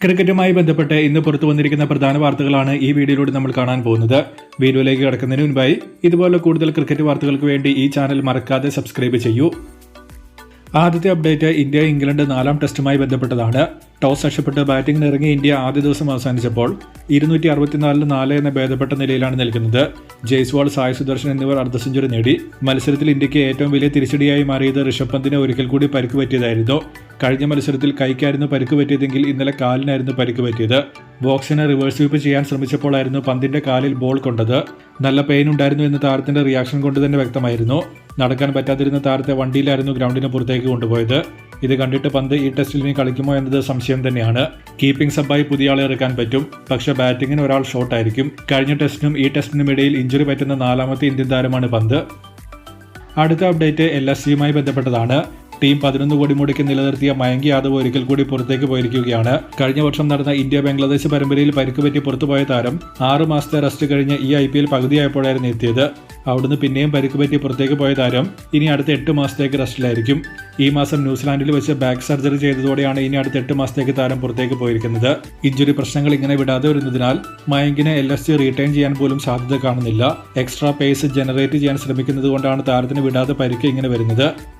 ക്രിക്കറ്റുമായി ബന്ധപ്പെട്ട് ഇന്ന് പുറത്തു വന്നിരിക്കുന്ന പ്രധാന വാർത്തകളാണ് ഈ വീഡിയോയിലൂടെ നമ്മൾ കാണാൻ പോകുന്നത്. വീഡിയോയിലേക്ക് കടക്കുന്നതിന് മുൻപായി ഇതുപോലെ കൂടുതൽ ക്രിക്കറ്റ് വാർത്തകൾക്ക് വേണ്ടി ഈ ചാനൽ മറക്കാതെ സബ്സ്ക്രൈബ് ചെയ്യൂ. ആദ്യത്തെ അപ്ഡേറ്റ് ഇന്ത്യ ഇംഗ്ലണ്ട് നാലാം ടെസ്റ്റുമായി ബന്ധപ്പെട്ടതാണ്. ടോസ് നഷ്ടപ്പെട്ട് ബാറ്റിംഗിന് ഇറങ്ങിയ ഇന്ത്യ ആദ്യ ദിവസം അവസാനിച്ചപ്പോൾ ഇരുന്നൂറ്റി അറുപത്തിനാലിന് നാല് എന്ന ഭേദപ്പെട്ട നിലയിലാണ് നിൽക്കുന്നത്. ജയ്സ്വാൾ സായ് സുദർശൻ എന്നിവർ അർദ്ധ സെഞ്ചുറി നേടി. മത്സരത്തിൽ ഇന്ത്യയ്ക്ക് ഏറ്റവും വലിയ തിരിച്ചടിയായി മാറിയത് ഋഷഭ് പന്തിന് ഒരിക്കൽ കൂടി പരിക്ക് പറ്റിയതായിരുന്നു. കഴിഞ്ഞ മത്സരത്തിൽ കൈക്കായിരുന്നു പരിക്ക് പറ്റിയതെങ്കിൽ ഇന്നലെ കാലിനായിരുന്നു പരിക്ക് പറ്റിയത്. ബോക്സിനെ റിവേഴ്സ് സ്വീപ്പ് ചെയ്യാൻ ശ്രമിച്ചപ്പോഴായിരുന്നു പന്തിന്റെ കാലിൽ ബോൾ കൊണ്ടത്. നല്ല പെയിൻ ഉണ്ടായിരുന്നു എന്ന് താരത്തിന്റെ റിയാക്ഷൻ കൊണ്ട് തന്നെ വ്യക്തമായിരുന്നു. നടക്കാൻ പറ്റാതിരുന്ന താരത്തെ വണ്ടിയിലായിരുന്നു ഗ്രൗണ്ടിന് പുറത്തേക്ക് കൊണ്ടുപോയത്. ഇത് കണ്ടിട്ട് പന്ത് ഈ ടെസ്റ്റിൽ ഇനി കളിക്കുമോ എന്നത് സംശയം തന്നെയാണ്. കീപ്പിംഗ് സബായി പുതിയ ആളെ ഇറക്കാൻ പറ്റും. പക്ഷെ ബാറ്റിംഗിന് ഒരാൾ ഷോട്ട് ആയിരിക്കും. കഴിഞ്ഞ ടെസ്റ്റിനും ഈ ടെസ്റ്റിനും ഇടയിൽ ഇഞ്ചുറി പറ്റുന്ന നാലാമത്തെ ഇന്ത്യൻ താരമാണ് പന്ത്. അടുത്ത അപ്ഡേറ്റ് എൽ എസ് സിയുമായി ബന്ധപ്പെട്ടതാണ്. ടീം പതിനൊന്ന് കോടി മുടക്കി നിലനിർത്തിയ മയങ്കി യാദവ് ഒരിക്കൽ കൂടി പുറത്തേക്ക് പോയിരിക്കുകയാണ്. കഴിഞ്ഞ വർഷം നടന്ന ഇന്ത്യ ബംഗ്ലാദേശ് പരമ്പരയിൽ പരിക്കുപറ്റി പുറത്തുപോയ താരം ആറ് മാസത്തെ റെസ്റ്റ് കഴിഞ്ഞ് ഈ ഐ പി എൽ പകുതിയായപ്പോഴായിരുന്നു എത്തിയത്. അവിടുന്ന് പിന്നെയും പരിക്കുപറ്റി പുറത്തേക്ക് പോയ താരം ഇനി അടുത്ത എട്ട് മാസത്തേക്ക് റെസ്റ്റിലായിരിക്കും ഈ മാസം ന്യൂസിലാൻഡിൽ വെച്ച് ബാക്ക് സർജറി ചെയ്തതോടെയാണ് ഇനി അടുത്ത എട്ട് മാസത്തേക്ക് താരം പുറത്തേക്ക് പോയിരിക്കുന്നത്. ഇഞ്ചുറി പ്രശ്നങ്ങൾ ഇങ്ങനെ വിടാതെ വരുന്നതിനാൽ മയങ്കിനെ എൽ എസ് സി റീറ്റൈൻ ചെയ്യാൻ പോലും സാധ്യത കാണുന്നില്ല. എക്സ്ട്രാ പേസ് ജനറേറ്റ് ചെയ്യാൻ ശ്രമിക്കുന്നത് കൊണ്ടാണ് താരത്തിന് വിടാതെ പരിക്ക് ഇങ്ങനെ വരുന്നത്.